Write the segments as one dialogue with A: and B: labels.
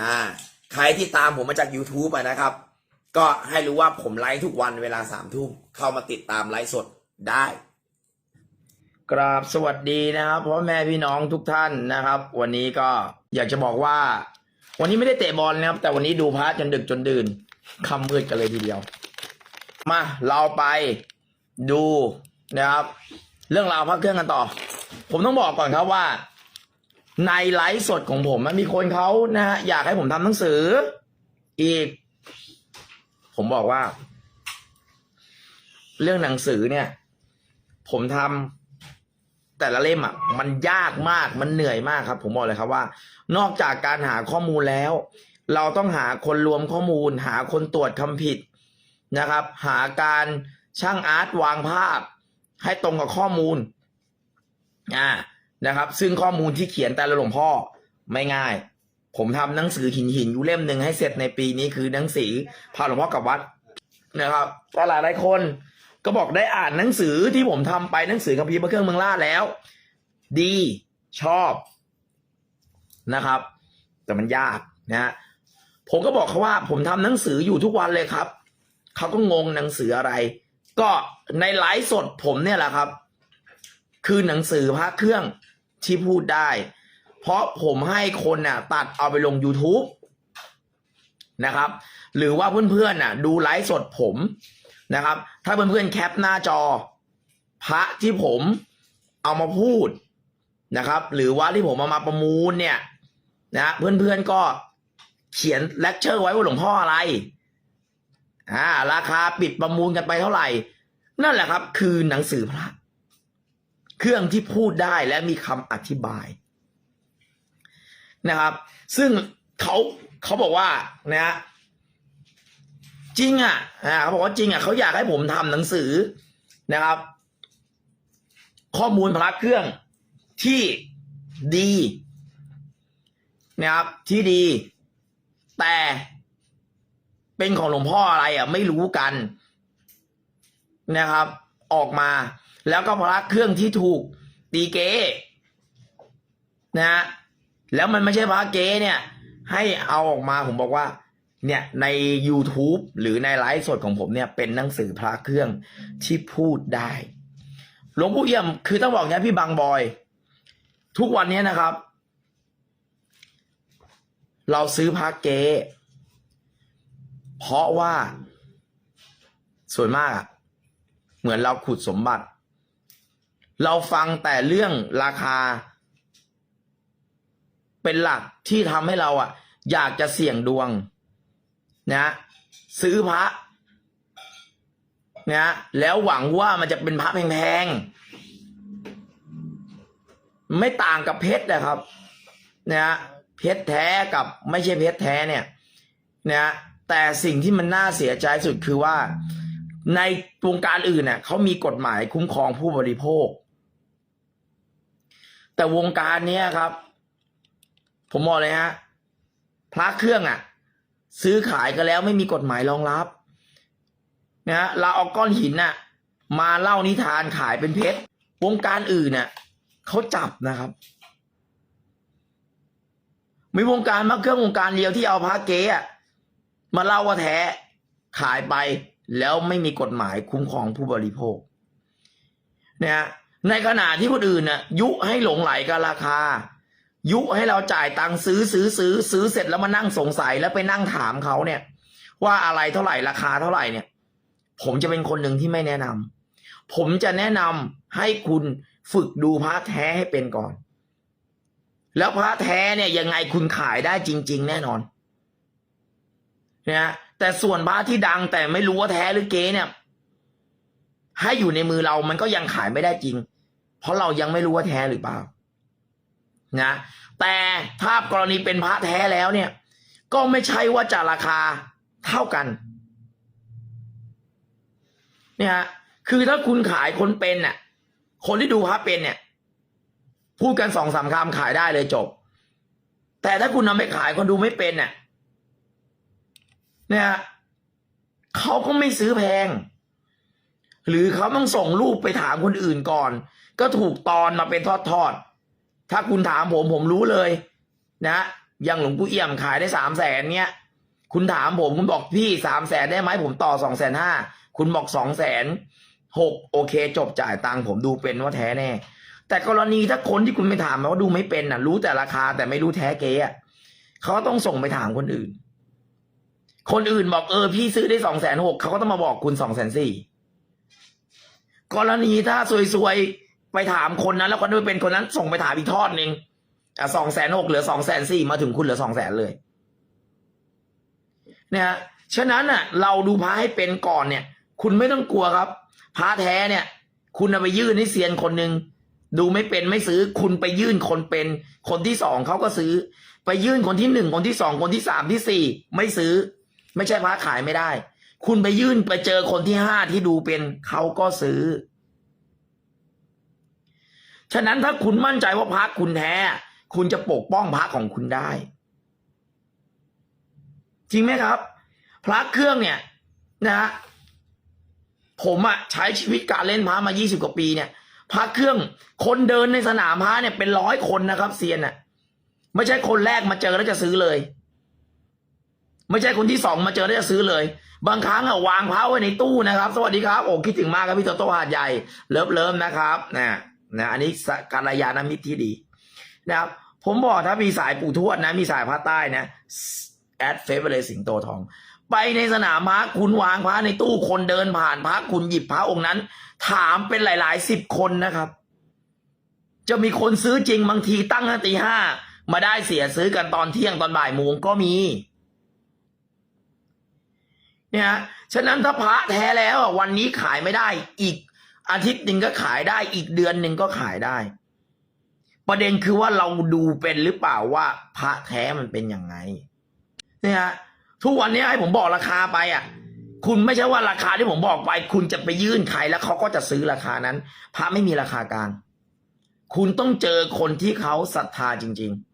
A: อ่าใครที่ตามผมมาจาก YouTube อะนะครับ ก็ให้รู้ว่าผมไลฟ์ทุกวันเวลาสามทุ่มเข้ามาติดตามไลฟ์สดได้ กราบสวัสดีนะครับพ่อแม่พี่น้องทุกท่านนะครับ วันนี้ก็อยากจะบอกว่า วันนี้ไม่ได้เตะบอลนะครับ แต่วันนี้ดูพระจนดึกจนดื่นค่ำมืดกันเลยทีเดียว มาเราไปดูนะครับ เรื่องราวพระเครื่องกันต่อ ผมต้องบอกก่อนครับว่า ในไลฟ์สดของผมมันมีคนเขานะฮะอยากให้ผมทำหนังสือ อีก ผมบอกว่า เรื่องหนังสือเนี่ย ผมทำแต่ละเล่มอะ มันยากมากมันเหนื่อยมากครับ ผมบอกเลยครับว่า นอกจากการหาข้อมูลแล้ว เราต้องหาคนรวมข้อมูล หาคนตรวจคำผิดนะครับ หาการช่างอาร์ตวางภาพ ให้ตรงกับข้อมูลอ่า นะครับ ซึ่งข้อมูลที่เขียนแต่ละหลวงพ่อไม่ง่าย ผมทำหนังสือหินหินอยู่เล่มหนึ่งให้เสร็จในปีนี้คือหนังสือพาหลวงพ่อกับวัดนะครับแต่หลายหลายคนก็บอกได้อ่านหนังสือที่ผมทำไปหนังสือคัมภีร์พระเครื่องเมืองล่าแล้ว ดีชอบนะครับ แต่มันยากนะฮะผมก็บอกเขาว่า ผมทำหนังสืออยู่ทุกวันเลยครับเขาก็งงหนังสืออะไร ก็ในไลฟ์สดผมเนี่ยแหละครับ คือหนังสือพระเครื่อง ที่พูดได้ เพราะผมให้คนน่ะตัดเอาไปลง YouTube นะครับ หรือว่าเพื่อนๆน่ะ ดูไลฟ์สดผมนะครับ ถ้าเพื่อนๆแคปหน้าจอ พระที่ผมเอามาพูดนะครับ หรือว่าที่ผมเอามาประมูลเนี่ยนะเพื่อนๆก็เขียนเลคเชอร์ไว้ว่าหลวงพ่ออะไรอ่าราคาปิดประมูลกันไปเท่าไหร่ นั่นแหละครับ คือหนังสือพระ เครื่องที่พูดได้และมีคำอธิบายนะครับ ซึ่งเขาเขาบอกว่านะฮะจริงอะอ่าเขาบอกว่าจริงอะเขาอยากให้ผมทำหนังสือนะครับ ข้อมูลพระเครื่องที่ดีนะครับที่ดี แต่เป็นของหลวงพ่ออะไรอะ ไม่รู้กันนะครับ ออกมา แล้วก็พระเครื่องที่ถูกตีเกนะฮะแล้วมันไม่ใช่พระเกเนี่ย ให้เอาออกมาผมบอกว่า เนี่ยใน YouTube หรือในไลฟ์สดของผมเนี่ย เป็นหนังสือพระเครื่องที่พูดได้หลวงปู่เอี่ยมคือต้องบอกเนี่ยพี่บางบอย ทุกวันนี้นะครับ เราซื้อพระเกเพราะว่าส่วนมาก เหมือนเราขุดสมบัติ เราฟังแต่เรื่องราคา เป็นหลักที่ทำให้เราอะ อยากจะเสี่ยงดวงนะซื้อพระนะแล้วหวังว่ามันจะเป็นพระแพงๆไม่ต่างกับเพชรนะครับนะเพชรแท้กับไม่ใช่เพชรแท้เนี่ยนะแต่สิ่งที่มันน่าเสียใจสุดคือว่าในวงการอื่นเนี่ยเขามีกฎหมายคุ้มครองผู้บริโภค แต่วงการเนี้ยครับ ผมบอกเลยฮะพระเครื่องอะ ซื้อขายกันแล้วไม่มีกฎหมายรองรับนะฮะเราเอาก้อนหินน่ะ มาเล่านิทานขายเป็นเพชรวงการอื่นน่ะเขาจับนะครับ มีวงการมาเครื่องวงการเดียวที่เอาพระเก๊อะมาเล่าว่าแท้ขายไปแล้วไม่มีกฎหมายคุ้มครองผู้บริโภคนะฮะ ในขณะที่คนอื่นน่ะ ยุให้หลงไหลกับราคา ยุให้เราจ่ายตังค์ซื้อซื้อซื้อซื้อเสร็จแล้วมานั่งสงสัยแล้วไปนั่งถามเขาเนี่ย ว่าอะไรเท่าไหร่ราคาเท่าไหร่เนี่ย ผมจะเป็นคนหนึ่งที่ไม่แนะนำผมจะแนะนำให้คุณฝึกดูพระแท้ให้เป็นก่อน แล้วพระแท้เนี่ยยังไงคุณขายได้จริง ๆ แน่นอนนะแต่ส่วนพระที่ดังแต่ไม่รู้ว่าแท้หรือเก๊เนี่ย ให้อยู่ในมือเรามันก็ยังขายไม่ได้จริง เพราะเรายังไม่รู้ว่าแท้หรือเปล่า นะ แต่ถ้ากรณีเป็นพระแท้แล้วเนี่ย ก็ไม่ใช่ว่าจะราคาเท่ากัน เนี่ยฮะคือถ้าคุณขายคนเป็นน่ะ คนที่ดูพระเป็นเนี่ย พูดกันสองสามคำขายได้เลยจบ แต่ถ้าคุณนำไปขายคนดูไม่เป็นเนี่ยเนี่ยเขาก็ไม่ซื้อแพง หรือเขาต้องส่งรูปไปถามคนอื่นก่อน ก็ถูกตอนมาเป็นทอดๆถ้าคุณถามผมผมรู้เลย นะอย่างหลวงปู่เอี่ยมขายได้สามแสนเนี้ยคุณถามผมคุณบอกพี่สามแสนได้ไหมผมต่อสองแสนห้าคุณบอกสองแสนหกโอเค จบจ่ายตังค์ผมดูเป็นว่าแท้แน่ แต่กรณีถ้าคนที่คุณไม่ถามมาว่าดูไม่เป็นน่ะ รู้แต่ราคาแต่ไม่รู้แท้เก๊อะเขาก็ต้องส่งไปถามคนอื่น คนอื่นบอกเออพี่ซื้อได้สองแสนหกเขาก็ต้องมาบอกคุณสองแสนสี่ กรณีถ้าซวยๆ ไปถามคนนั้น แล้วคนนั้นเป็นคนนั้นส่งไปถามอีกทอดหนึ่งอะสองแสนหกเหลือสองแสนสี่มาถึงคุณเหลือสองแสนเลยเนี่ยฮะฉะนั้นน่ะ เราดูพระให้เป็นก่อนเนี่ย คุณไม่ต้องกลัวครับพระแท้เนี่ย คุณเอาไปยื่นให้เซียนคนหนึ่งดูไม่เป็นไม่ซื้อคุณไปยื่นคนเป็น คนที่สองเขาก็ซื้อ ไปยื่นคนที่หนึ่งคนที่สองคนที่สามที่สี่ไม่ซื้อ ไม่ใช่พระขายไม่ได้ คุณไปยื่นไปเจอคนที่ห้าที่ดูเป็นเขาก็ซื้อ ฉะนั้นถ้าคุณมั่นใจว่าพระคุณแท้ คุณจะปกป้องพระของคุณได้ จริงไหมครับพระเครื่องเนี่ย นะฮะผมอะใช้ชีวิตการเล่นพระมา 20 กว่าปีเนี่ยพระเครื่องคนเดินในสนามพระเนี่ยเป็นร้อยคนนะครับเซียนอะไม่ใช่คนแรกมาเจอแล้วจะซื้อเลย ไม่ใช่คนที่สองมาเจอแล้วจะซื้อเลย บางครั้งอะวางพระไว้ในตู้นะครับ สวัสดีครับ โอ้คิดถึงมากครับพี่โตโต้หาดใหญ่ เลิฟเลิฟนะครับนะนะอันนี้การยานมิตรที่ดีนะครับผมบอกถ้ามีสายปู่ทวดนะ มีสายพระใต้นะแอดเฟเวอร์เลยสิงโตทอง ไปในสนามพระคุณวางพระในตู้คนเดินผ่านพระคุณหยิบพระองค์นั้น ถามเป็นหลายๆสิบคนนะครับ จะมีคนซื้อจริงบางทีตั้งต่ตีห้ามาได้เสียซื้อกันตอนเที่ยงตอนบ่ายโมงก็มี เนี่ยฮะฉะนั้นถ้าพระแท้แล้ววันนี้ขายไม่ได้ อีกอาทิตย์หนึ่งก็ขายได้ อีกเดือนหนึ่งก็ขายได้ ประเด็นคือว่าเราดูเป็นหรือเปล่าว่าพระแท้มันเป็นยังไง เนี่ยฮะทุกวันนี้ให้ผมบอกราคาไปอะ คุณไม่ใช่ว่าราคาที่ผมบอกไป คุณจะไปยื่นใครแล้วเขาก็จะซื้อราคานั้น พระไม่มีราคากลาง คุณต้องเจอคนที่เขาศรัทธาจริง ๆ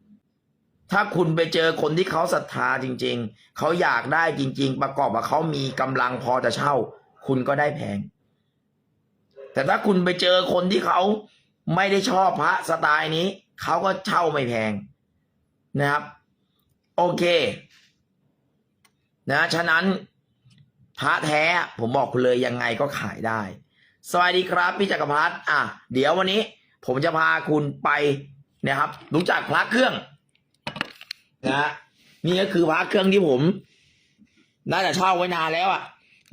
A: ถ้าคุณไปเจอคนที่เขาศรัทธาจริง ๆ เขาอยากได้จริง ๆ ประกอบกับเขามีกำลังพอจะเช่า คุณก็ได้แพง แต่ถ้าคุณไปเจอคนที่เขาไม่ได้ชอบพระสไตล์นี้ เขาก็เช่าไม่แพงนะครับ โอเค นะ ฉะนั้นพระแท้ผมบอกคุณเลยยังไงก็ขายได้ สวัสดีครับ พี่จักรพัฒน์อะ เดี๋ยววันนี้ ผมจะพาคุณไปนะครับ รู้จักพระเครื่อง นะนี่ก็คือพระเครื่องที่ผมน่าจะเช่าไว้นานแล้วอะ่ะ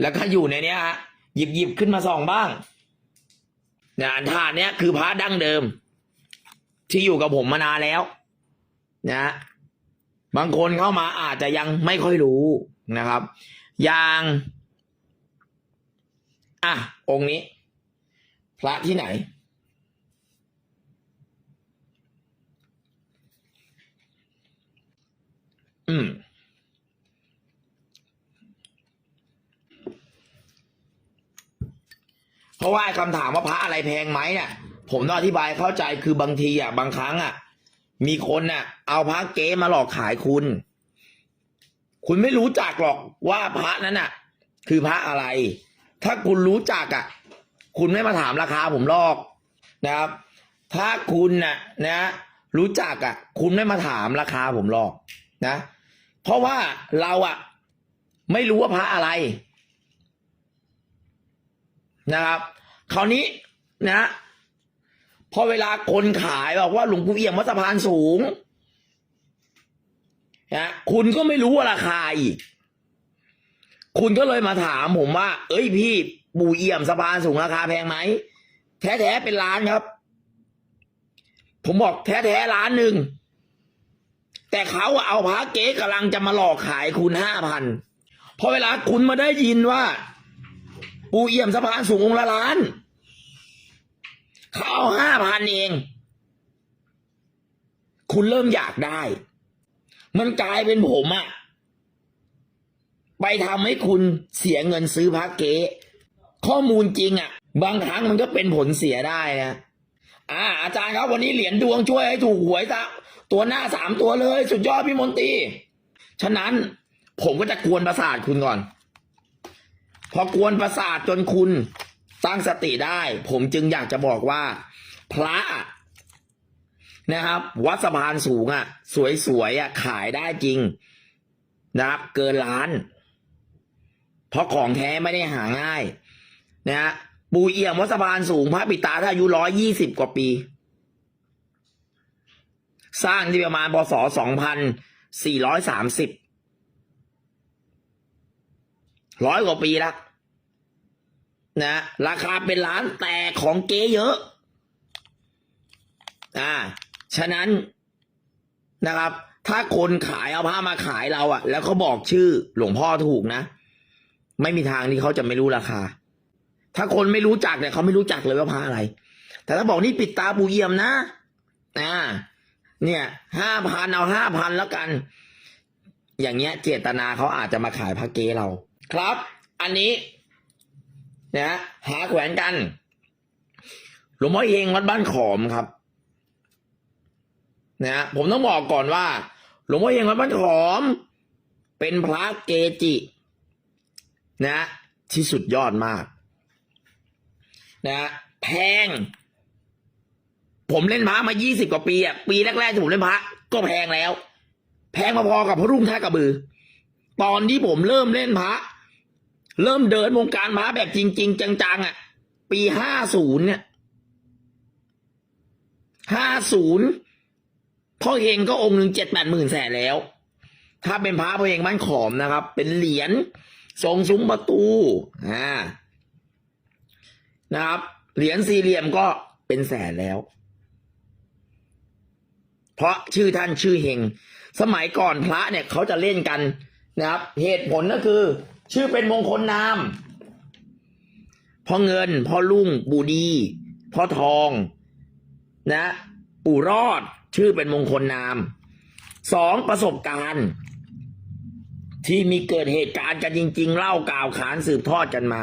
A: แล้วก็อยู่ในเนี้ยฮะหยิบหยิบขึ้นมาส่องบ้างเนี่ยอันถาดเนี้ยคือพระดั้งเดิม ที่อยู่กับผมมานานแล้ว นะ บางคนเข้ามาอาจจะยังไม่ค่อยรู้นะครับ อย่างอะองค์นี้ พระที่ไหน อืมเพราะว่าคำถามว่าพระอะไรแพงไหมเนี่ยผมต้องอธิบายเข้าใจคือบางทีอะ บางครั้งอะ มีคนน่ะ เอาพระเก๊มาหลอกขายคุณ คุณไม่รู้จักหรอกว่าพระนั้นน่ะ คือพระอะไร ถ้าคุณรู้จักอะ คุณไม่มาถามราคาผมหรอกนะครับ ถ้าคุณน่ะ นะ รู้จักอะ คุณไม่มาถามราคาผมหรอก นะ เพราะว่าเราอะไม่รู้ว่าพระอะไร นะครับคราวนี้นะพอเวลาคนขายบอกว่าหลวงปู่เอี่ยมวัดสะพานสูงนะคุณก็ไม่รู้ว่าราคาอีก คุณก็เลยมาถามผมว่า เอ้ยพี่ปู่เอี่ยมสะพานสูงราคาแพงไหมแท้ๆเป็นล้านครับ ผมบอกแท้ๆล้านหนึ่ง แต่เขาเอาพระเก๊กำลังจะมาหลอกขายคุณห้าพันพอเวลาคุณมาได้ยินว่า ปูเอี่ยมสะพานสูงองละล้าน เขาเอาห้าพันเอง คุณเริ่มอยากได้ มันกลายเป็นผมอะไปทำให้คุณเสียเงินซื้อพระเก๊ข้อมูลจริงอะบางครั้งมันก็เป็นผลเสียได้นะอ่าอาจารย์ครับวันนี้เหรียญดวงช่วยให้ถูกหวยซะ ตัวหน้าสามตัวเลย สุดยอดพี่มนตรีฉะนั้นผมก็จะกวนประสาทคุณก่อน พอกวนประสาทจนคุณตั้งสติได้ ผมจึงอยากจะบอกว่า พระนะครับ วัดสะพานสูงอะ สวยๆอะขายได้จริงนะครับ เกินล้าน เพราะของแท้ไม่ได้หาง่าย นะฮะปูเอี่ยมวัดสะพานสูงพระปิตาถ้าอายุร้อยยี่สิบกว่าปี สร้างที่ประมาณพศสองพันสี่ร้อยสามสิบร้อยกว่าปีแล้วนะราคาเป็นล้านแต่ของเก๊เยอะ อ่า ฉะนั้นนะครับ ถ้าคนขายเอาผ้ามาขายเราอะแล้วเขาบอกชื่อหลวงพ่อถูกนะ ไม่มีทางที่เขาจะไม่รู้ราคา ถ้าคนไม่รู้จักเนี่ยเขาไม่รู้จักเลยว่าผ้าอะไร แต่ถ้าบอกนี่ปิดตาปูเยี่ยมนะ อ่า เนี่ยห้าพันเอาห้าพันแล้วกัน อย่างเงี้ยเจตนาเขาอาจจะมาขายพระเกเรา ครับ อันนี้นะหาแขวนกันหลวงพ่อเองวัดบ้านขอมครับนะผมต้องบอกก่อนว่า หลวงพ่อเฮงวัดบ้านขอม เป็นพระเกจิ นะ ที่สุดยอดมาก นะแพง ผมเล่นพระมายี่สิบกว่าปีอะปีแรกๆที่ผมเล่นพระก็แพงแล้ว แพงพอๆกับพระรุ่งท่ากระบือ ตอนที่ผมเริ่มเล่นพระเริ่มเดินวงการพระแบบจริง ๆ จังๆอะ ปีห้าศูนย์เนี่ยห้าศูนย์พ่อเฮงก็องค์หนึ่งเจ็ดแปดหมื่นแสนแล้ว ถ้าเป็นพระพ่อเฮงบ้านขอมนะครับ เป็นเหรียญทรงซุ้มประตูอ่านะครับ เหรียญสี่เหลี่ยมก็เป็นแสนแล้ว เพราะชื่อท่านชื่อเฮงสมัยก่อนพระเนี่ยเขาจะเล่นกันนะครับ เหตุผลก็คือ ชื่อเป็นมงคลนามพ่อเงินพ่อลุ่งปู่ดีพ่อทองนะ ปู่รอดชื่อเป็นมงคลนามสองประสบการณ์ ที่มีเกิดเหตุการณ์กันจริง ๆ เล่ากล่าวขานสืบทอดกันมา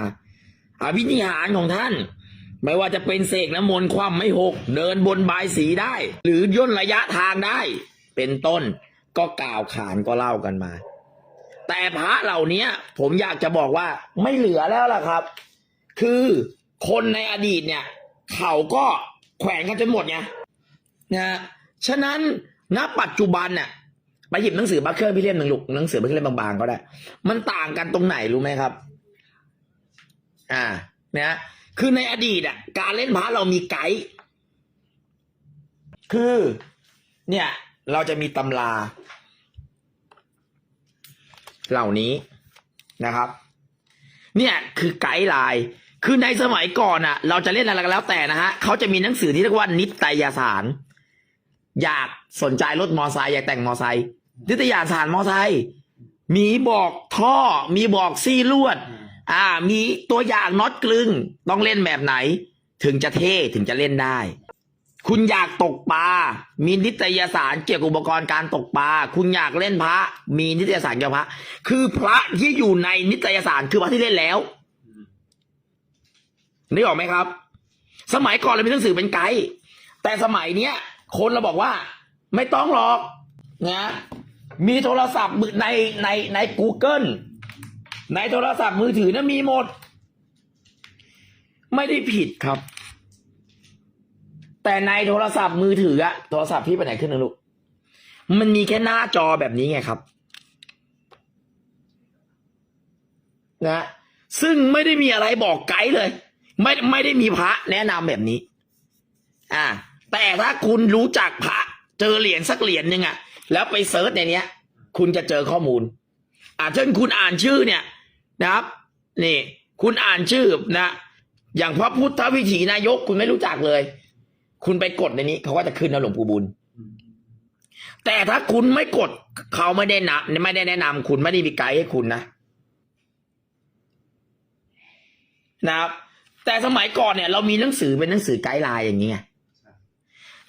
A: อภินิหารของท่าน ไม่ว่าจะเป็นเสกน้ำมนต์ความไม่หก เดินบนบายสีได้ หรือย่นระยะทางได้ เป็นต้นก็กล่าวขานก็เล่ากันมา แต่พระเหล่านี้ผมอยากจะบอกว่าไม่เหลือแล้วล่ะครับ คือคนในอดีตเนี่ย เขาก็แขวนกันจนหมดไงนะฉะนั้นณปัจจุบันน่ะไปหยิบหนังสือบัคเคอร์พี่เล่มหนึ่งลูกหนังสือบัคเคอร์เล่มบางๆก็ได้ มันต่างกันตรงไหนรู้ไหมครับ อ่า เนะฮะ คือในอดีตอะ การเล่นพระเรามีไกด์คือ เนี่ย เราจะมีตำรา เหล่านี้นะครับ เนี่ยคือไกด์ไลน์คือในสมัยก่อนอะ เราจะเล่นอะไรก็แล้วแต่นะฮะเขาจะมีหนังสือที่เรียกว่านิตยสาร อยากสนใจรถมอไซค์อยากแต่งมอไซค์นิตยสารมอไซค์มีบอกท่อมีบอกซี่ลวด อ่า มีตัวอย่างน็อตกลึง ต้องเล่นแบบไหน ถึงจะเท่ถึงจะเล่นได้ คุณอยากตกปลา มีนิตยสารเกี่ยวกับอุปกรณ์การตกปลา คุณอยากเล่นพระ มีนิตยสารเกี่ยวกับพระ คือพระที่อยู่ในนิตยสารคือพระที่เล่นแล้วนึกออกไหมครับ สมัยก่อนเรามีหนังสือเป็นไกด์แต่สมัยเนี้ย คนเราบอกว่า ไม่ต้องหรอกนะมีโทรศัพท์มือในในใน Google ในโทรศัพท์มือถือนะมีหมด ไม่ได้ผิดครับ แต่ในโทรศัพท์มือถืออะโทรศัพท์พี่ไปไหนขึ้นนะลูก มันมีแค่หน้าจอแบบนี้ไงครับ นะ ซึ่งไม่ได้มีอะไรบอกไกด์เลย ไม่ไม่ได้มีพระแนะนำแบบนี้ อ่า แต่ถ้าคุณรู้จักพระ เจอเหรียญสักเหรียญหนึ่งอะแล้วไปเซิร์ชในเนี้ย คุณจะเจอข้อมูลอ่าเช่นคุณอ่านชื่อเนี่ย นะครับนี่คุณอ่านชื่อนะ อย่างพระพุทธวิถีนายกคุณไม่รู้จักเลย คุณไปกดในนี้เขาก็จะขึ้นนะหลวงปู่บุญ แต่ถ้าคุณไม่กดเขาไม่ได้นะไม่ได้แนะนำคุณไม่ได้มีไกด์ให้คุณนะนะครับ แต่สมัยก่อนเนี่ย เรามีหนังสือเป็นหนังสือไกด์ไลน์อย่างนี้ไง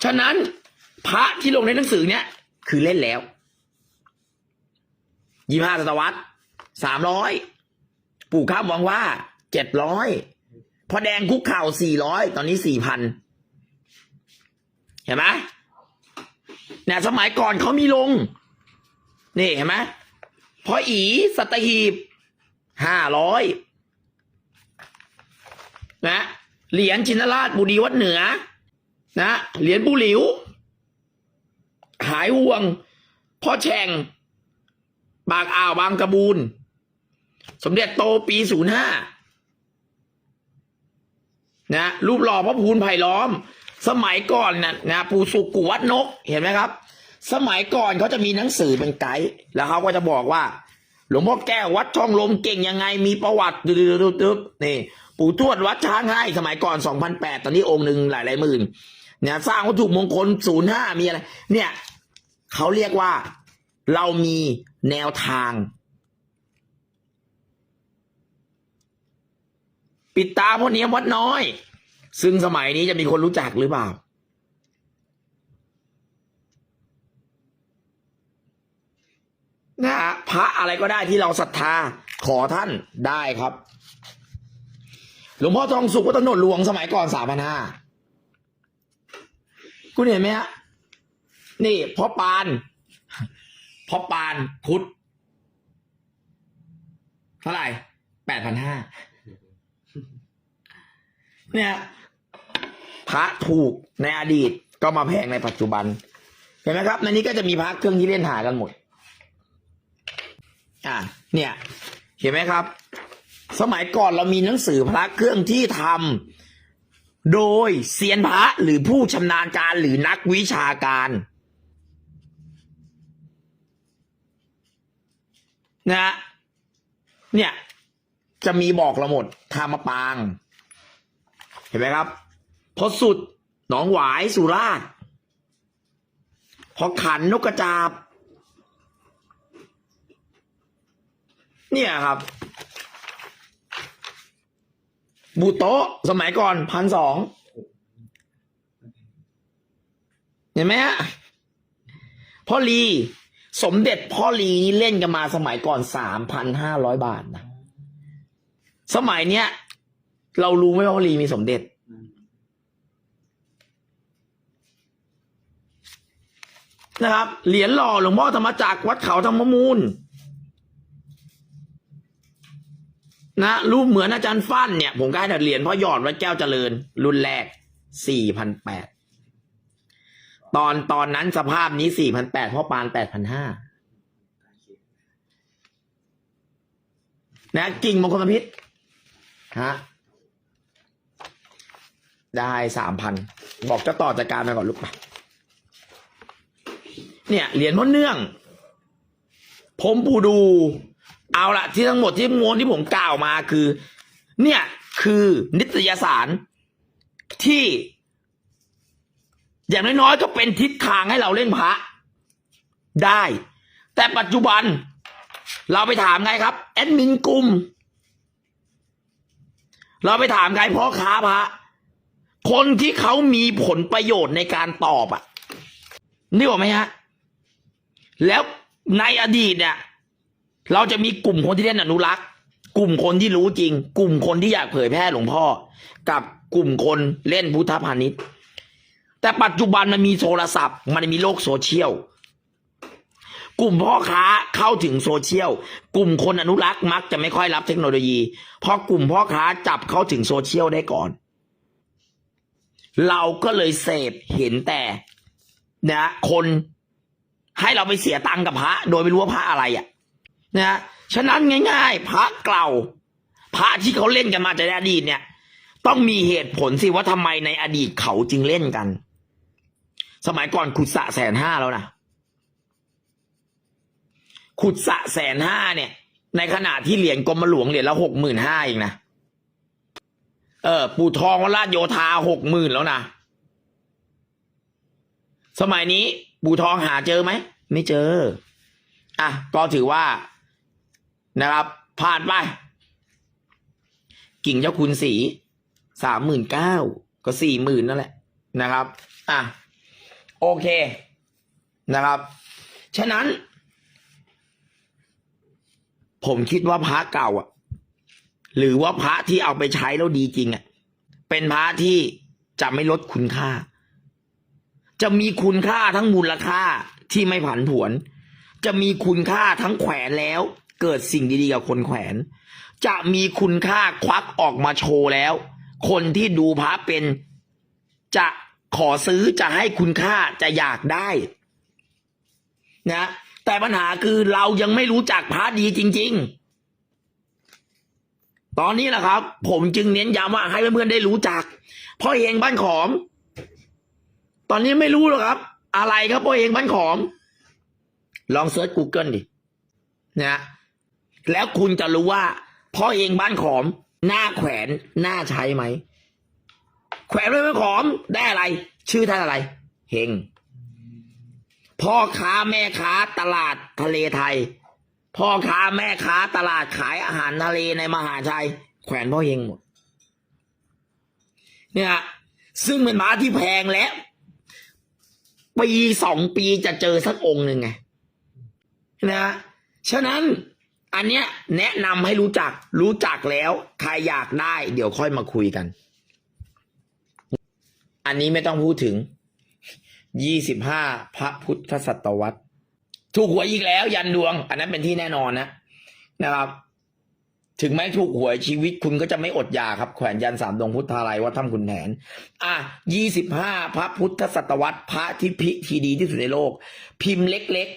A: ฉะนั้นพระที่ลงในหนังสือเนี่ยคือเล่นแล้วยี่ห้าศตวรรษสามร้อย ปู่ข้ามหวังว่าเจ็ดร้อยพอแดงคุกเข่าสี่ร้อยตอนนี้สี่พันเห็นไหมเนี่ยสมัยก่อนเขามีลง นี่เห็นไหมพออีสัตหีบห้าร้อยนะเหรียญชินราชบุรีวัดเหนือ นะเหรียญปูหลิว หายห่วงพ่อแช่งบางอ่าวบางกระบูน สมเด็จโตปีศูนย์ห้านะรูปหล่อพ่อพูนไผ่ล้อม สมัยก่อนนะนะปู่สุกุวัดนกเห็นไหมครับ สมัยก่อนเขาจะมีหนังสือเป็นไกด์แล้วเขาก็จะบอกว่า หลวงพ่อแก้ววัดช่องลมเก่งยังไง มีประวัติดึ๊บๆๆๆนี่ ปู่ทวดวัดช้างให้สมัยก่อน2008ตอนนี้องค์หนึ่งหลายหลายหมื่นเนี่ยสร้างวัตถุมงคล05มีอะไร เนี่ยเขาเรียกว่าเรามีแนวทาง ปิดตาพ่อเนี้ยวัดน้อย ซึ่งสมัยนี้จะมีคนรู้จักหรือเปล่า นะฮะพระอะไรก็ได้ที่เราศรัทธาขอท่านได้ครับ หลวงพ่อทองสุขวัดถนนหลวงสมัยก่อนสามพันห้าคุณเห็นไหมฮะนี่พ่อปานพ่อปานพุทธเท่าไหร่แปดพันห้า เนี่ยพระถูกในอดีตก็มาแพงในปัจจุบัน เห็นไหมครับในนี้ก็จะมีพระเครื่องที่เล่นหากันหมด อ่า เนี่ย เห็นไหมครับ สมัยก่อนเรามีหนังสือพระเครื่องที่ทำโดยเซียนพระหรือผู้ชำนาญการหรือนักวิชาการนะฮะเนี่ย จะมีบอกเราหมดทามปาง เห็นไหมครับ พอสุดหนองหวายสุราษฎร์พอขันนกกระจาบ เนี่ยครับ บูโตะสมัยก่อนพันสองเห็นไหมฮะพ่อลีสมเด็จพ่อลีนี่เล่นกันมาสมัยก่อนสามพันห้าร้อยบาทนะ สมัยเนี้ย เรารู้ไหมว่าลีมีสมเด็จ นะครับ เหรียญหล่อหลวงพ่อธรรมจักรวัดเขาธรรมมูล นะรูปเหมือนอาจารย์ฟั่นเนี่ย ผมก็ให้เหรียญพ่อหยอดวัดแก้วเจริญ รุ่นแรกสี่พันแปดตอนตอนนั้นสภาพนี้สี่พันแปดพ่อปานแปดพันห้านะกิ่งมงคลพิษฮะ ได้สามพันบอกจะต่อจัดการไปก่อนลูกไปเนี่ยเหรียญพ่อเนื่อง ผมปูดู เอาละที่ทั้งหมดที่มวลที่ผมกล่าวมาคือ เนี่ยคือนิตยสารที่ อย่างน้อยๆก็เป็นทิศทางให้เราเล่นพระได้ แต่ปัจจุบัน เราไปถามไงครับ แอดมินกลุ่ม เราไปถามไงพ่อค้าพระ คนที่เขามีผลประโยชน์ในการตอบอะนี่บอกไหมฮะ แล้วในอดีตเนี่ย เราจะมีกลุ่มคนที่เล่นอนุรักษ์ กลุ่มคนที่รู้จริง กลุ่มคนที่อยากเผยแพร่หลวงพ่อ กับกลุ่มคนเล่นพุทธพาณิชย์ แต่ปัจจุบันมันมีโทรศัพท์ มันมีโลกโซเชียลกลุ่มพ่อค้าเข้าถึงโซเชียล กลุ่มคนอนุรักษ์มักจะไม่ค่อยรับเทคโนโลยี เพราะกลุ่มพ่อค้าจับเข้าถึงโซเชียลได้ก่อน เราก็เลยเสพเห็นแต่นะคนให้เราไปเสียตังค์กับพระโดยไม่รู้ว่าพระอะไรอะนะฉะนั้นง่าย ๆ พระเก่าพระที่เขาเล่นกันมาจากอดีตเนี่ย ต้องมีเหตุผลสิว่าทำไมในอดีตเขาจึงเล่นกัน สมัยก่อนขุดสะแสนห้าแล้วนะขุดสะแสนห้าเนี่ย ในขณะที่เหรียญกรมหลวงเหรียญละหกหมื่นห้าเองนะ เออ ปู่ทองวัดราชโยธาหกหมื่นแล้วนะ สมัยนี้ ปู่ทองหาเจอไหม ไม่เจอ อะ ก็ถือว่านะครับผ่านไป กิ่งเจ้าคุณสีสามหมื่นเก้าก็สี่หมื่นนั่นแหละนะครับ อะ โอเคนะครับ ฉะนั้น ผมคิดว่าพระเก่าอะ หรือว่าพระที่เอาไปใช้แล้วดีจริงอะเป็นพระที่จะไม่ลดคุณค่า จะมีคุณค่าทั้งมูลค่าที่ไม่ผันผวน จะมีคุณค่าทั้งแขวนแล้ว เกิดสิ่งดีๆกับคนแขวน จะมีคุณค่าควักออกมาโชว์แล้ว คนที่ดูพระเป็นจะขอซื้อจะให้คุณค่าจะอยากได้ นะ แต่ปัญหาคือเรายังไม่รู้จักพระดีจริง ๆ ตอนนี้แหละครับ ผมจึงเน้นย้ำว่าให้เพื่อนๆได้รู้จักพ่อเองบ้านขอม ตอนนี้ไม่รู้หรอกครับ อะไรครับพ่อเองบ้านขอม ลองเซิร์ช Google ดินะแล้วคุณจะรู้ว่าพ่อเองบ้านขอม หน้าแขวนหน้าใช้ไหม แขวนไว้บ้านขอมได้อะไร ชื่อท่านอะไร เฮงพ่อค้าแม่ค้าตลาดทะเลไทย พ่อค้าแม่ค้าตลาดขายอาหารทะเลในมหาชัย แขวนพ่อเฮงหมด เนี่ย ซึ่งเป็นม้าที่แพงแล้ว ปีสองปีจะเจอสักองค์หนึ่งไงนะฉะนั้นอันเนี้ยแนะนำให้รู้จักรู้จักแล้ว ใครอยากได้ เดี๋ยวค่อยมาคุยกัน อันนี้ไม่ต้องพูดถึงยี่สิบห้าพระพุทธศตวรรษ ถูกหวยอีกแล้ว ยันดวง อันนั้นเป็นที่แน่นอนนะนะครับ ถึงแม้ถูกหวยชีวิตคุณก็จะไม่อดอยากครับแขวนยันสามดวงพุทธาลัยวัดถ้ำคุณแผน อะยี่สิบห้าพระพุทธศตวรรษพระที่พิธีดีที่สุดในโลก พิมพ์เล็ก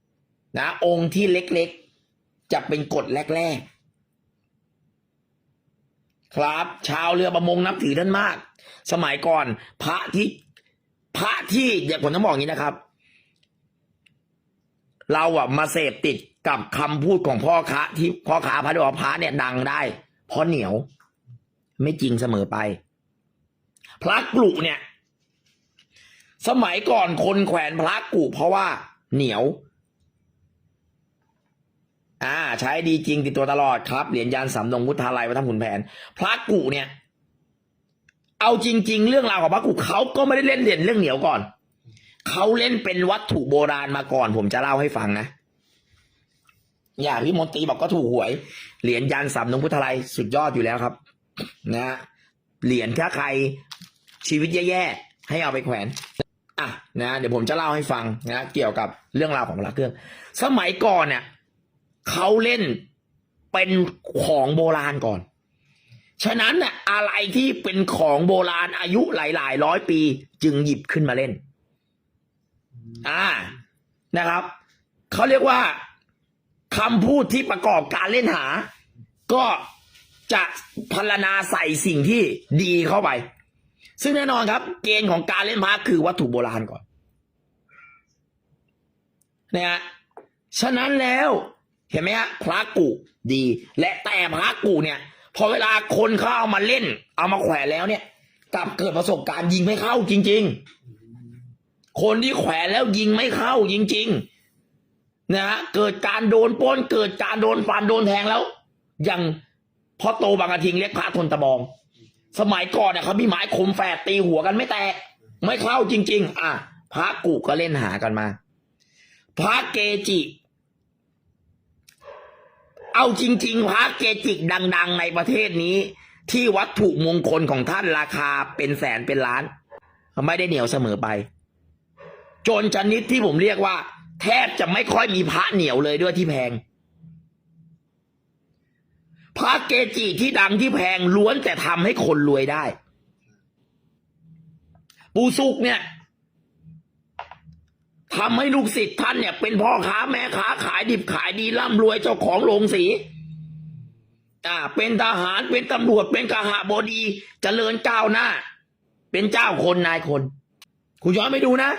A: ๆ นะ องค์ที่เล็กๆ จะเป็นกฎแรกๆ ครับ ชาวเรือประมงนับถือท่านมาก สมัยก่อน พระที่พระที่เดี๋ยวผมต้องบอกอย่างนี้นะครับ เราอะมาเสพติดกับคำพูดของพ่อค้าที่พ่อค้าพระที่บอกว่าพระเนี่ยดังได้ เพราะเหนียว ไม่จริงเสมอไป พระกลุเนี่ย สมัยก่อนคนแขวนพระกลุเพราะว่าเหนียว อ่า ใช้ดีจริงติดตัวตลอดครับเหรียญยานสำนงพุทธาลัยวัดถ้ำขุนแผน พระกลุเนี่ย เอาจริง ๆ เรื่องราวของพระกลุเขาก็ไม่ได้เล่นเด่นเรื่องเหนียวก่อน เขาเล่นเป็นวัตถุโบราณมาก่อน ผมจะเล่าให้ฟังนะ อย่างพี่มนตรีบอกก็ถูกหวย เหรียญยันสามนงพุทธาลัยสุดยอดอยู่แล้วครับ นะเหรียญถ้าใครชีวิตแย่ๆให้เอาไปแขวนอะนะเดี๋ยวผมจะเล่าให้ฟังนะเกี่ยวกับเรื่องราวของพระเครื่อง สมัยก่อนเนี่ยเขาเล่นเป็นของโบราณก่อน ฉะนั้นน่ะอะไรที่เป็นของโบราณอายุหลายๆร้อยปี จึงหยิบขึ้นมาเล่น อ่านะครับเขาเรียกว่าคำพูดที่ประกอบการเล่นหา ก็จะพรรณนาใส่สิ่งที่ดีเข้าไป ซึ่งแน่นอนครับ เกณฑ์ของการเล่นพระคือวัตถุโบราณก่อนนะฮะฉะนั้นแล้วเห็นไหมฮะพระกุดี และแต่พระกุเนี่ย พอเวลาคนเขาเอามาเล่น เอามาแขวนแล้วเนี่ยกลับเกิดประสบการณ์ยิงไม่เข้าจริง ๆ คนที่แขวนแล้วยิงไม่เข้าจริงๆนะฮะเกิดการโดนป้นเกิดการโดนฟันโดนแทงแล้ว อย่างพ่อโตบางกระทิงเรียกพระทนตะบอง สมัยก่อนเนี่ยเขามีไม้คมแฝดตีหัวกันไม่แตกไม่เข้าจริง ๆ อะพระกุก็เล่นหากันมา พระเกจิ เอาจริง ๆ พระเกจิดัง ๆ ในประเทศนี้ ที่วัตถุมงคลของท่านราคาเป็นแสนเป็นล้าน ไม่ได้เหนียวเสมอไป จนชนิดที่ผมเรียกว่า แทบจะไม่ค่อยมีพระเหนียวเลยด้วยที่แพง พระเกจิที่ดังที่แพงล้วนแต่ทำให้คนรวยได้ ปูสุกเนี่ยทำให้ลูกศิษย์ท่านเนี่ย เป็นพ่อค้าแม่ค้าขายดิบขายดีร่ำรวยเจ้าของโรงสีอ่า เป็นทหารเป็นตำรวจเป็นกหาบดีจเจริญก้าวหน้า เป็นเจ้าคนนายคน คุณย้อนไปดูนะ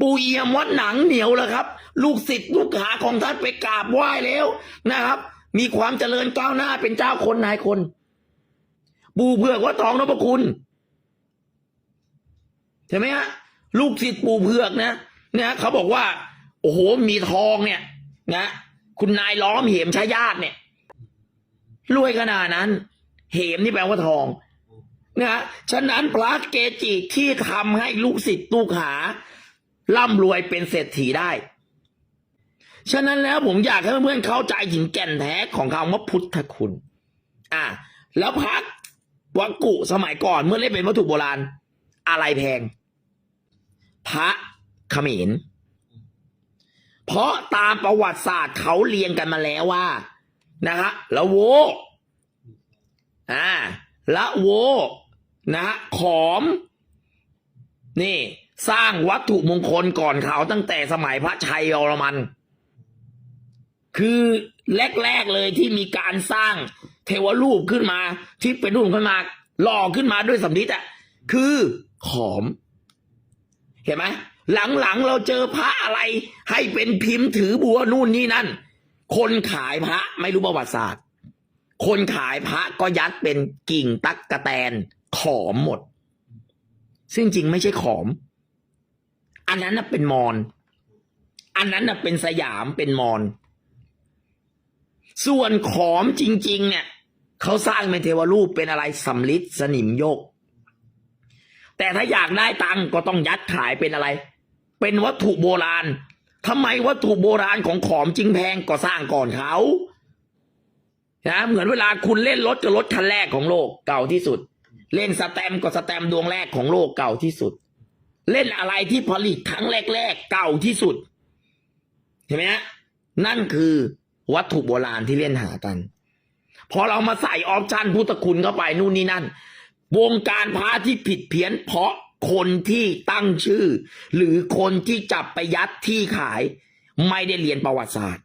A: ปูเอี่ยมวัดหนังเหนียวแล้วครับ ลูกศิษย์ลูกหาของท่านไปกราบไหว้แล้วนะครับ มีความเจริญก้าวหน้าเป็นเจ้าคนนายคน ปูเผือกวัดทองนพคุณใช่ไหมฮะลูกศิษย์ปูเผือกนะเนี่ยเขาบอกว่า โอ้โหมีทองเนี่ยนะคุณนายล้อมเหมชายาตเนี่ยรวยขนาดนั้น เหมนี่แปลว่าทองนะฉะนั้นพระเกจิที่ทำให้ลูกศิษย์ลูกหา ร่ำรวยเป็นเศรษฐีได้ ฉะนั้นแล้วผมอยากให้เพื่อนๆเข้าใจถึงแก่นแท้ของคำว่าพุทธคุณ อะ แล้วพระวังกุสมัยก่อนเมื่อเล่นเป็นวัตถุโบราณ อะไรแพง พระเขมร เพราะตามประวัติศาสตร์เขาเรียงกันมาแล้วว่า นะฮะละโวอ่าละโวนะฮะขอม นี่ สร้างวัตถุมงคลก่อนเขาตั้งแต่สมัยพระชัยอรมัน คือแรกๆเลยที่มีการสร้างเทวรูปขึ้นมาที่เป็นรูปขึ้นมาหล่อขึ้นมาด้วยสำริดอะคือขอม เห็นไหมหลังๆเราเจอพระอะไร ให้เป็นพิมพ์ถือบัวนู่นนี่นั่น คนขายพระไม่รู้ประวัติศาสตร์ คนขายพระก็ยัดเป็นกิ่งตักกะแตนขอมหมด ซึ่งจริงไม่ใช่ขอม อันนั้นน่ะเป็นมอน อันนั้นน่ะเป็นสยามเป็นมอน ส่วนขอมจริง ๆ เนี่ยเขาสร้างเป็นเทวรูปเป็นอะไรสำลิดสนิมโยก แต่ถ้าอยากได้ตังก็ต้องยัดขายเป็นอะไร เป็นวัตถุโบราณทำไมวัตถุโบราณของขอมจริงแพงก็สร้างก่อนเขานะเหมือนเวลาคุณเล่นรถกับรถคันแรกของโลกเก่าที่สุด เล่นสแตมก็สแตมดวงแรกของโลกเก่าที่สุด เล่นอะไรที่ผลิตครั้งแรกๆ เก่าที่สุดเห็นไหมฮะนั่นคือวัตถุโบราณที่เล่นหากัน พอเรามาใส่ออปชันพุทธคุณเข้าไปนู่นนี่นั่น วงการพระที่ผิดเพี้ยน เพราะคนที่ตั้งชื่อ หรือคนที่จับไปยัดที่ขาย ไม่ได้เรียนประวัติศาสตร์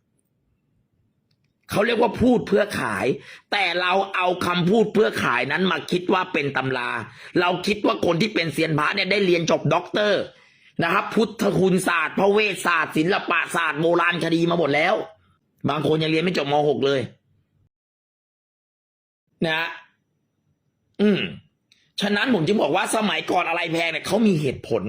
A: เขาเรียกว่าพูดเพื่อขาย แต่เราเอาคำพูดเพื่อขายนั้นมาคิดว่าเป็นตำรา เราคิดว่าคนที่เป็นเซียนพระเนี่ยได้เรียนจบด็อกเตอร์นะครับพุทธคุณศาสตร์พระเวทศาสตร์ศิลปะศาสตร์โบราณคดีมาหมดแล้ว บางคนยังเรียนไม่จบม .6 เลยนะฮะอืม ฉะนั้นผมจึงบอกว่าสมัยก่อนอะไรแพงเนี่ยเขามีเหตุผล